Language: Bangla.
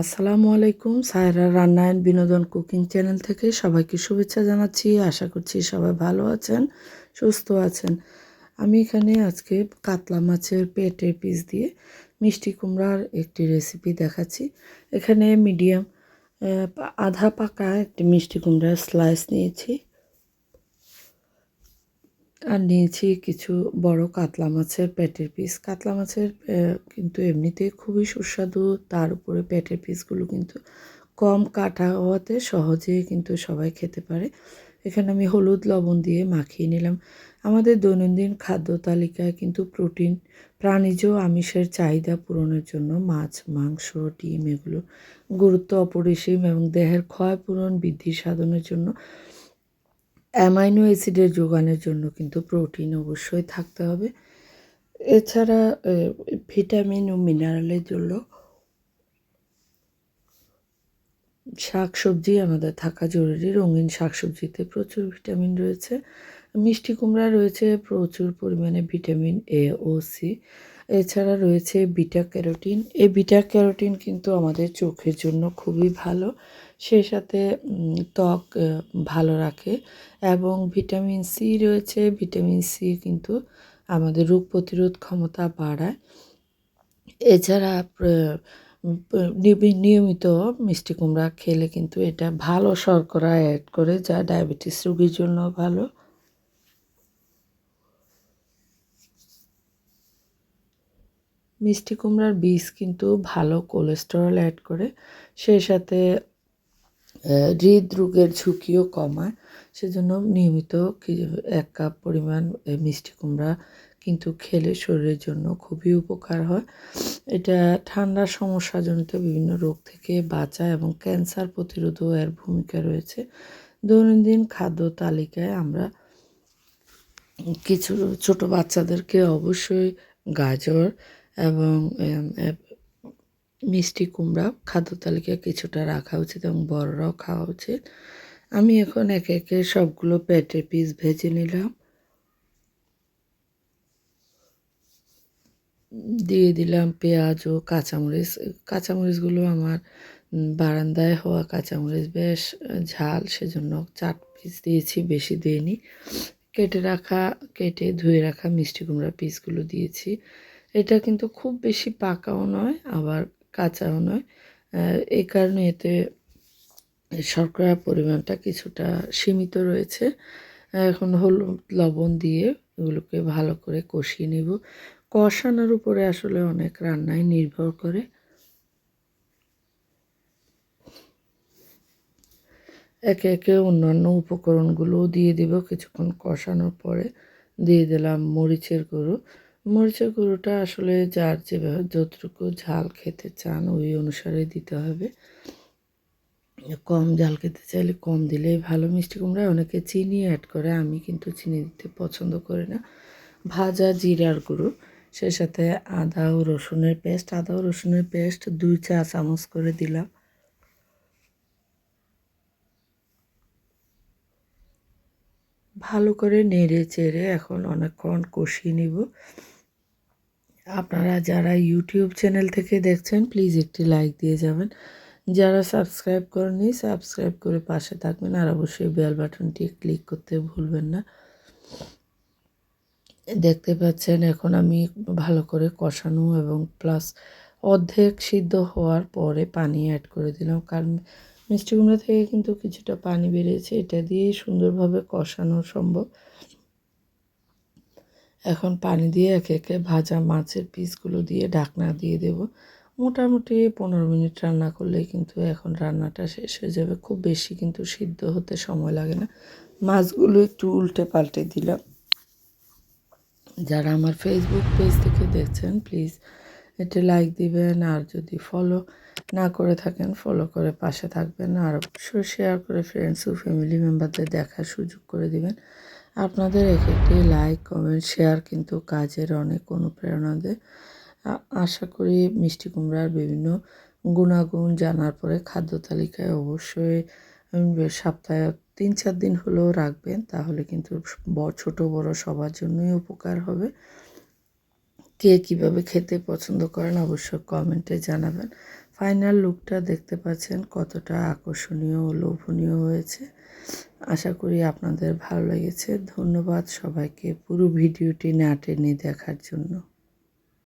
আসসালামু আলাইকুম, সায়রা রান্না অ্যান্ড বিনোদন কুকিং চ্যানেল থেকে সবাইকে শুভেচ্ছা জানাচ্ছি। আশা করছি সবাই ভালো আছেন, সুস্থ আছেন। আমি এখানে আজকে কাতলা মাছের পেটের পিস দিয়ে মিষ্টি কুমড়ার একটি রেসিপি দেখাচ্ছি। এখানে মিডিয়াম আধা পাকা একটি মিষ্টি কুমড়ার স্লাইস নিয়েছি। আর নিয়েছি কিছু বড় কাতলা মাছের পেটের পিস কাতলা মাছের কিন্তু এমনিতে খুবই সুস্বাদু। তার উপরে পেটের পিসগুলো কিন্তু কম কাটা হওয়াতে সহজে কিন্তু সবাই খেতে পারে। এখানে আমি হলুদ লবণ দিয়ে মাখিয়ে নিলাম। আমাদের দৈনন্দিন খাদ্য তালিকায় কিন্তু প্রোটিন প্রাণীজ আমিষের চাহিদা পূরণের জন্য মাছ, মাংস, ডিম এগুলো গুরুত্ব অপরিসীম এবং দেহের ক্ষয় পূরণ বৃদ্ধি সাধনের জন্য অ্যামাইনো অ্যাসিডের যোগানের জন্য কিন্তু প্রোটিন অবশ্যই থাকতে হবে। এছাড়া ভিটামিন ও মিনারেলের জন্য শাক সবজি আমাদের থাকা জরুরি। রঙিন শাকসবজিতে প্রচুর ভিটামিন রয়েছে। মিষ্টি কুমড়া রয়েছে, প্রচুর পরিমাণে ভিটামিন এ ও সি। এছাড়া রয়েছে বিটা ক্যারোটিন। এই বিটা ক্যারোটিন কিন্তু আমাদের চোখের জন্য খুবই ভালো। সেই সাথে ত্বক ভালো রাখে এবং ভিটামিন সি রয়েছে। ভিটামিন সি কিন্তু আমাদের রোগ প্রতিরোধ ক্ষমতা বাড়ায়। এছাড়া নিয়মিত মিষ্টি কুমড়া খেলে কিন্তু এটা ভালো শর্করা অ্যাড করে, যা ডায়াবেটিস রোগীর জন্য ভালো। মিষ্টি কুমড়ার বীজ কিন্তু ভালো কোলেস্টেরল অ্যাড করে। সেই সাথে হৃদরোগের ঝুঁকিও কমায় সেজন্য নিয়মিত এক কাপ পরিমাণ মিষ্টি কুমড়া কিন্তু খেলে শরীরের জন্য খুবই উপকার হয়। এটা ঠান্ডার সমস্যাজনিত বিভিন্ন রোগ থেকে বাঁচায় এবং ক্যান্সার প্রতিরোধও এর ভূমিকা রয়েছে। দৈনন্দিন খাদ্য তালিকায় আমরা কিছু ছোট বাচ্চাদেরকে অবশ্যই গাজর এবং মিষ্টি কুমড়া, খাদ্য তালিকায় কিছুটা রাখা উচিত এবং বড়রাও খাওয়া উচিত। আমি এখন একে একে সবগুলো পেটে পিস ভেজে নিলাম। দিয়ে দিলাম পেঁয়াজ ও কাঁচামরিচ। কাঁচামরিচগুলো আমার বারান্দায় হওয়া কাঁচামরিচ বেশ ঝাল, সেজন্য চার পিস দিয়েছি, বেশি দিইনি। কেটে রাখা, কেটে ধুয়ে রাখা মিষ্টি কুমড়া পিসগুলো দিয়েছি। এটা কিন্তু খুব বেশি পাকাও নয়, আবার কাঁচাও নয়। এই কারণে এতে শর্করার পরিমাণটা কিছুটা সীমিত রয়েছে। এখন হলুদ, লবণ দিয়ে এগুলোকে ভালো করে কষিয়ে নেব। কষানোর উপরে আসলে অনেক রান্নায় নির্ভর করে। একে একে অন্যান্য উপকরণগুলোও দিয়ে দিব। কিছুক্ষণ কষানোর পরে দিয়ে দিলাম মরিচের গুঁড়ো। মরিচের গুঁড়োটা আসলে যার যেভাবে যতটুকু ঝাল খেতে চান, ওই অনুসারে দিতে হবে। কম ঝাল খেতে চাইলে কম দিলেই ভালো। মিষ্টি কুমড়া অনেকে চিনি অ্যাড করে, আমি কিন্তু চিনি দিতে পছন্দ করি না। ভাজা জিরার গুঁড়ো সে সাথে আদা ও রসুনের পেস্ট। আদা ও রসুনের পেস্ট দুই চা চামচ করে দিলাম। ভালো করে নেড়ে চেড়ে এখন অনেকক্ষণ কষিয়ে নিব। আপনারা যারা ইউটিউব চ্যানেল থেকে দেখছেন প্লিজ একটি লাইক দিয়ে যাবেন। যারা সাবস্ক্রাইব করেনি সাবস্ক্রাইব করে পাশে থাকবেন আর অবশ্যই বেল বাটনটি ক্লিক করতে ভুলবেন না। দেখতে পাচ্ছেন, এখন আমি ভালো করে কষানো এবং প্লাস অর্ধেক সিদ্ধ হওয়ার পরে পানি অ্যাড করে দিলাম। কারণ মিষ্টি কুমড়া থেকে কিন্তু কিছুটা পানি বেরিয়েছে, এটা দিয়েই সুন্দরভাবে কষানো সম্ভব। এখন পানি দিয়ে একে একে ভাজা মাছের পিসগুলো দিয়ে ঢাকনা দিয়ে দেব। মোটামুটি পনেরো মিনিট রান্না করলে কিন্তু এখন রান্নাটা শেষ হয়ে যাবে। খুব বেশি কিন্তু সিদ্ধ হতে সময় লাগে না। মাছগুলো একটু উল্টে পাল্টে দিলাম। যারা আমার ফেসবুক পেজ থেকে দেখছেন প্লিজ এটা লাইক দিবেন আর যদি ফলো না করে থাকেন ফলো করে পাশে থাকবেন আর অবশ্যই শেয়ার করে ফ্রেন্ডস ও ফ্যামিলি মেম্বারদের দেখার সুযোগ করে দিবেন। আপনাদের এক একটি লাইক, কমেন্ট, শেয়ার কিন্তু কাজের অনেক অনুপ্রেরণা দেয়। আশা করি মিষ্টি কুমড়ার বিভিন্ন গুণাগুণ জানার পরে খাদ্য তালিকায় অবশ্যই সপ্তাহে তিন চার দিন হলেও রাখবেন, তাহলে কিন্তু ছোট বড় সবার জন্যই উপকার হবে। কে কীভাবে খেতে পছন্দ করেন অবশ্যই কমেন্টে জানাবেন। ফাইনাল লুকটা দেখতে পাচ্ছেন কতটা আকর্ষণীয় ও লোভনীয় হয়েছে। আশা করি আপনাদের ভালো লেগেছে। ধন্যবাদ সবাইকে পুরো ভিডিওটি না টেনে দেখার জন্য।